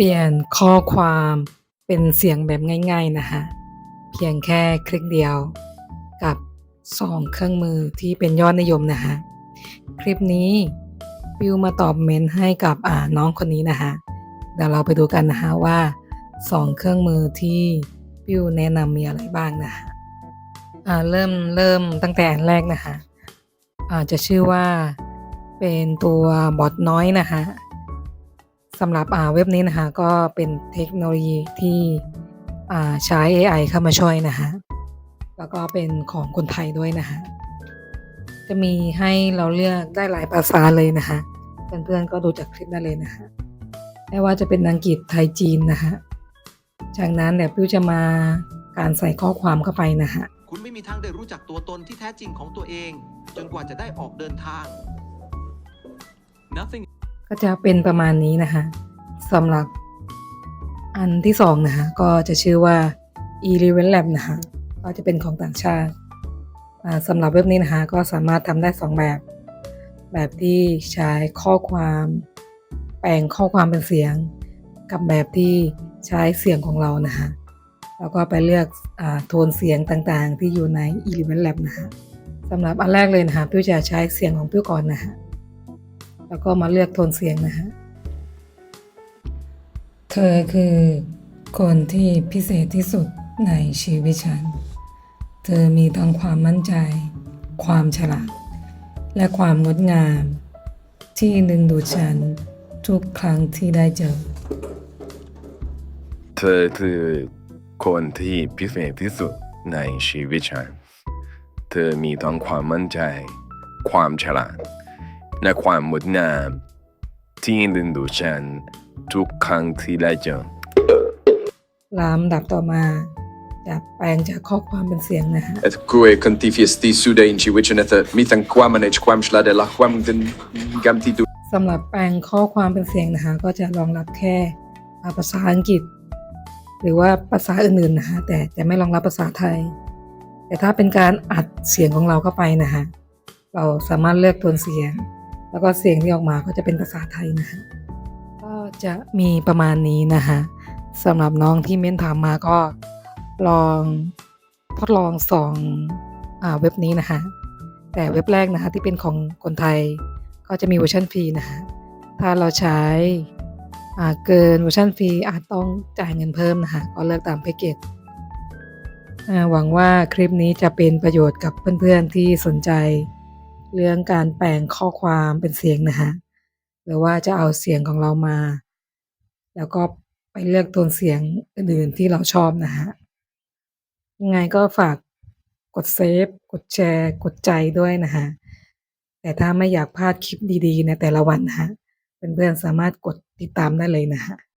เปลี่ยนข้อความเป็นเสียงแบบง่าย ๆ นะคะ เพียงแค่คลิกเดียวกับ 2 เครื่องมือที่เป็นยอดนิยมนะคะ คลิปนี้ปิวมาตอบเมนให้กับอ่าน้องคนนี้นะคะเดี๋ยวเราไปดูกันนะคะว่า 2 เครื่องมือที่ปิวแนะนำมีอะไรบ้างนะคะอ่าเริ่มเริ่มตั้งแต่อันแรกนะคะอ่าจะชื่อว่าเป็นตัวบอทน้อยนะคะ สำหรับอ่าเว็บนี้นะคะก็เป็นเทคโนโลยีที่อ่าใช้ AI เข้ามาช่วยนะคะแล้วก็เป็นของคนไทยด้วยนะคะจะมีให้เราเลือกได้หลายภาษาเลยนะคะเพื่อนๆก็ดูจากคลิปได้เลยนะคะไม่ว่าจะเป็นอังกฤษไทยจีนนะคะจากนั้นเดี๋ยวพิวจะมาการใส่ข้อความเข้าไปนะคะคุณไม่มีทางได้รู้จักตัวตนที่แท้จริงของตัวเอง จนกว่าจะได้ออกเดินทาง Nothing ก็จะเป็นประมาณนี้นะคะสำหรับอันที่สองนะคะก็จะชื่อว่า e l e v e n Lab นะคะก็จะเป็นของต่างชาติสำหรับเว็บนี้นะคะก็สามารถทำได้สองแบบ แบบที่ใช้ข้อความแปลงข้อความเป็นเสียง กับแบบที่ใช้เสียงของเรานะคะแล้วก็ไปเลือกอโทนเสียงต่างๆ ที่อยู่ใน e l e v e n Lab นะคะสำหรับอันแรกเลยนะคะ พิวจะใช้เสียงของพิวก่อนนะคะ แล้วก็มาเลือกโทนเสียงนะฮะเธอคือคนที่พิเศษที่สุดในชีวิตฉัน เธอมีทั้งความมั่นใจ ความฉลาด และความงดงาม ที่ดึงดูดฉันทุกครั้งที่ได้เจอ เธอคือคนที่พิเศษที่สุดในชีวิตฉัน เธอมีทั้งความมั่นใจ ความฉลาด และความงดงาม ที่ดึงดูดฉันทุกครั้งที่ได้เจอลำดับต่อมาจะแปลงจากข้อความเป็นเสียงนะฮะ Et koe kantifiesti suda inchi wichenetha mithan quamanage quam shlade la quam den gamti du สำหรับแปลงข้อความเป็นเสียงนะคะ ก็จะรองรับแค่อ่าภาษาอังกฤษ หรือว่าภาษาอื่นๆนะคะ แต่จะไม่รองรับภาษาไทย แต่ถ้าเป็นการอัดเสียงของเราเข้าไปนะคะ เราสามารถเลือกโทนเสียง แล้วก็เสียงที่ออกมาก็จะเป็นภาษาไทยนะคะก็จะมีประมาณนี้นะคะสำหรับน้องที่เม้นถามมาก็ลองทดลองสองอเว็บนี้นะคะแต่เว็บแรกนะคะที่เป็นของคนไทยก็จะมีเวอร์ชันฟรีนะคะถ้าเราใช้เกินเวอร์ชันฟรีอาจต้องจ่ายเงินเพิ่มนะคะก็เลือกตามแพ็กเกจหวังว่าคลิปนี้จะเป็นประโยชน์กับเพื่อนๆที่สนใจ เรื่องการแปลงข้อความเป็นเสียงนะคะหรือว่าจะเอาเสียงของเรามา แล้วก็ไปเลือกโทนเสียงอื่นๆที่เราชอบนะคะยังไงก็ฝากกดเซฟ กดแชร์ กดใจด้วยนะคะแต่ถ้าไม่อยากพลาดคลิปดีๆในแต่ละวันนะคะเพื่อนๆสามารถกดติดตามได้เลยนะคะ